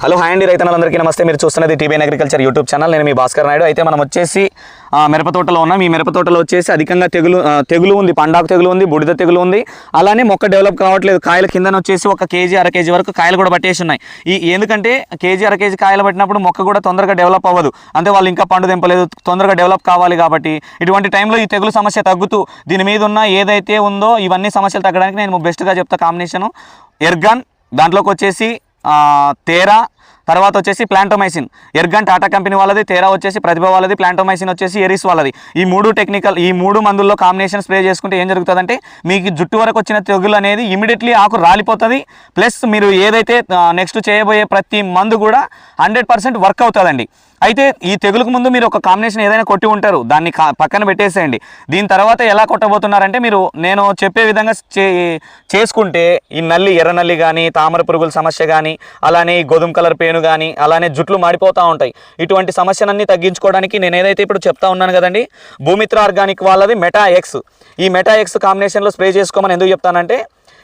Hello hi అండి. రైతన్నలందరికీ నమస్తే. మీరు చూస్తున్నది టీబీఎన్ అగ్రికల్చర్ యూట్యూబ్ ఛానల్. నేను మీ భాస్కర్ నాయుడు. అయితే మనం వచ్చేసి మిరప తోటలో ఉన్నాం. ఈ మిరప తోటలో వచ్చేసి అధికంగా తెగులు తెగులు ఉంది. పండాకు తెగులు ఉంది బుడిద తెగులు ఉంది. అలానే మొక్క డెవలప్ కావట్లేదు. కాయల కిందన వచ్చేసి ఒక కేజీ అర కేజీ వరకు కాయలు కూడా పట్టేసి ఉన్నాయి. ఈ ఎందుకంటే కేజీ అర కేజీ కాయలు పట్టినప్పుడు మొక్క కూడా తొందరగా డెవలప్ అవ్వదు. అంటే వాళ్ళు ఇంకా పండు దింపలేదు తొందరగా డెవలప్ కావాలి కాబట్టి. ఇటువంటి టైంలో ఈ తెగులు సమస్య తగ్గుతూ దీని మీద ఉన్న ఏదైతే ఉందో ఇవన్నీ సమస్యలు తగ్గడానికి నేను బెస్ట్గా చెప్తా కాంబినేషను. ఎర్గన్ దాంట్లోకి వచ్చేసి తేరా తర్వాత వచ్చేసి ప్లాంటోమైసిన్. ఎర్గన్ టాటా కంపెనీ వాళ్ళది తేరా వచ్చేసి ప్రతిభ వాళ్ళది ప్లాంటోమైసిన్ వచ్చేసి ఎరిస్ వాళ్ళది. ఈ మూడు టెక్నికల్ ఈ మూడు మందుల్లో కాంబినేషన్ స్ప్రే చేసుకుంటే ఏం జరుగుతుందంటే మీకు జుట్టు వరకు వచ్చిన తెగులు అనేది ఇమీడియట్లీ ఆకు రాలిపోతుంది. ప్లస్ మీరు ఏదైతే నెక్స్ట్ చేయబోయే ప్రతి మందు కూడా హండ్రెడ్ పర్సెంట్ వర్క్ అవుతుందండి. అయితే ఈ తెగులుకు ముందు మీరు ఒక కాంబినేషన్ ఏదైనా కొట్టి ఉంటారు. దాన్ని కా- పక్కన పెట్టేసేయండి. దీని తర్వాత ఎలా కొట్టబోతున్నారంటే మీరు నేను చెప్పే విధంగా చే చేసుకుంటే ఈ నల్లి ఎర్ర నల్లి కానీ తామర పురుగుల సమస్య కానీ అలానే ఈ గోధుమ కలర్ పేను కానీ అలానే జుట్లు మాడిపోతూ ఉంటాయి. ఇటువంటి సమస్యలన్నీ తగ్గించుకోవడానికి నేను ఏదైతే ఇప్పుడు చెప్తా ఉన్నాను కదండి భూమిత్ర ఆర్గానిక్ వాళ్ళది మెటా ఎక్స్ ఈ మెటా ఎక్స్ కాంబినేషన్లో స్ప్రే చేసుకోమని ఎందుకు చెప్తానంటే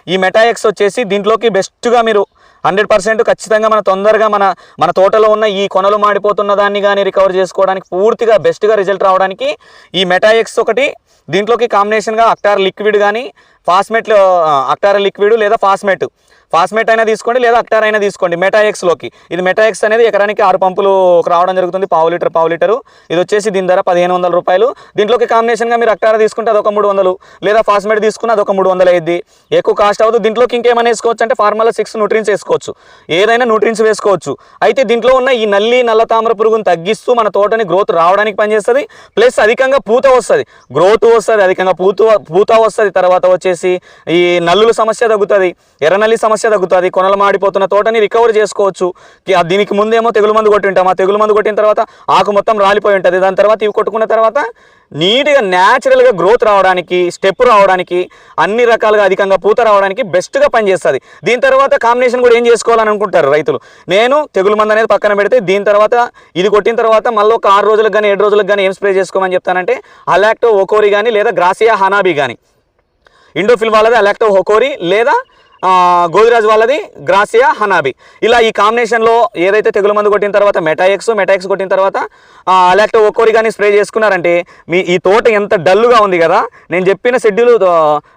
ఈ మెటా ఎక్స్ వచ్చేసి దీంట్లోకి బెస్ట్గా మీరు హండ్రెడ్ పర్సెంట్ ఖచ్చితంగా మన తొందరగా మన మన తోటలో ఉన్న ఈ కొనలు మాడిపోతున్న దాన్ని కానీ రికవర్ చేసుకోవడానికి పూర్తిగా బెస్ట్గా రిజల్ట్ రావడానికి ఈ మెటాఎక్స్ ఒకటి దీంట్లోకి కాంబినేషన్గా అక్టార్ లిక్విడ్ కానీ ఫాస్మెట్ అక్టార లిక్విడ్ లేదా ఫాస్మెట్? ఫాస్మెట్ అయినా తీసుకోండి లేదా అక్టార్ అయినా తీసుకోండి. మెటాఎక్స్లోకి. ఇది మెటాఎక్స్ అనేది ఎకరానికి ఆరు పంపులు రావడం జరుగుతుంది పావు లీటర్ పావు లీటరు. ఇది వచ్చేసి దీని ధర పదిహేను వందల రూపాయలు. దీంట్లోకి కాంబినేషన్గా మీరు అక్టార తీసుకుంటే అదొక మూడు వందలు. లేదా ఫాస్మెట్ తీసుకున్న అదొక మూడు వందలు అయ్యింది ఎక్కువ కాస్ట్ అవ్వదు. దీంట్లోకి ఇంకేమైనా వేసుకోవచ్చు అంటే ఫార్మల్ సిక్స్ న్యూట్రిన్స్ వేసుకోవచ్చు. ఏదైనా న్యూట్రిన్స్ వేసుకోవచ్చు. అయితే దీంట్లో ఉన్న ఈ నల్లి నల్ల తామర పురుగును తగ్గిస్తూ మన తోటని గ్రోత్ రావడానికి పనిచేస్తుంది. ప్లస్ అధికంగా పూత వస్తుంది. గ్రోత్ వస్తుంది అధికంగా పూత పూత వస్తుంది. తర్వాత వచ్చేసి ఈ నల్లుల సమస్య తగ్గుతుంది ఎర్ర నల్లి సమస్య తగ్గుతుంది కొనలు మాడిపోతున్న తోటని రికవర్ చేసుకోవచ్చు. దీనికి ముందేమో తెగులు మందు కొట్టి ఉంటాం. ఆ తెగులు మందు కొట్టిన తర్వాత ఆకు మొత్తం రాలిపోయి ఉంటుంది. దాని తర్వాత ఇవి కొట్టుకున్న తర్వాత నీట్గా న్యాచురల్గా గ్రోత్ రావడానికి స్టెప్ రావడానికి అన్ని రకాలుగా అధికంగా పూత రావడానికి బెస్ట్గా పనిచేస్తుంది. దీని తర్వాత కాంబినేషన్ కూడా ఏం చేసుకోవాలని అనుకుంటారు రైతులు? నేను తెగులు మందు అనేది పక్కన పెడితే దీని తర్వాత ఇది కొట్టిన తర్వాత మళ్ళీ ఒక ఆరు రోజులకు కానీ ఏడు రోజులకు కానీ ఏం స్ప్రే చేసుకోమని చెప్తానంటే అలాక్టో ఓకోరి కానీ లేదా గ్రాసియా హనాబీ కానీ ఇండోఫిల్ వాళ్ళది అలాక్టో హోకోరి లేదా గోదిరాజ్ వాళ్ళది గ్రాసియా హనాబి. ఇలా ఈ కాంబినేషన్లో ఏదైతే తెగులు మందు కొట్టిన తర్వాత మెటాఎక్స్ మెటాఎక్స్ కొట్టిన తర్వాత అలాక్టో ఒక్కోరి కానీ స్ప్రే చేసుకున్నారంటే మీ ఈ తోట ఎంత డల్లుగా ఉంది కదా? నేను చెప్పిన షెడ్యూల్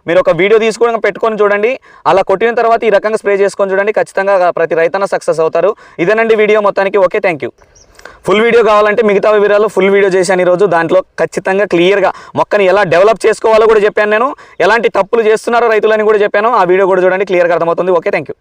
మీరు ఒక వీడియో తీసుకుని పెట్టుకొని చూడండి. అలా కొట్టిన తర్వాత ఈ రకంగా స్ప్రే చేసుకొని చూడండి. ఖచ్చితంగా ప్రతి రైతన్న సక్సెస్ అవుతారు. ఇదేనండి వీడియో మొత్తానికి. Okay thank you. Full video కావాలంటే మిగతా వివరాలు ఫుల్ వీడియో చేశాను ఈరోజు దాంట్లో ఖచ్చితంగా క్లియర్గా మొక్కని ఎలా డెవలప్ చేసుకోవాలో కూడా చెప్పాను నేను. ఎలాంటి తప్పులు చేస్తున్నారో రైతులని కూడా చెప్పాను. ఆ వీడియో కూడా చూడండి క్లియర్గా అర్థమవుతుంది. Okay thank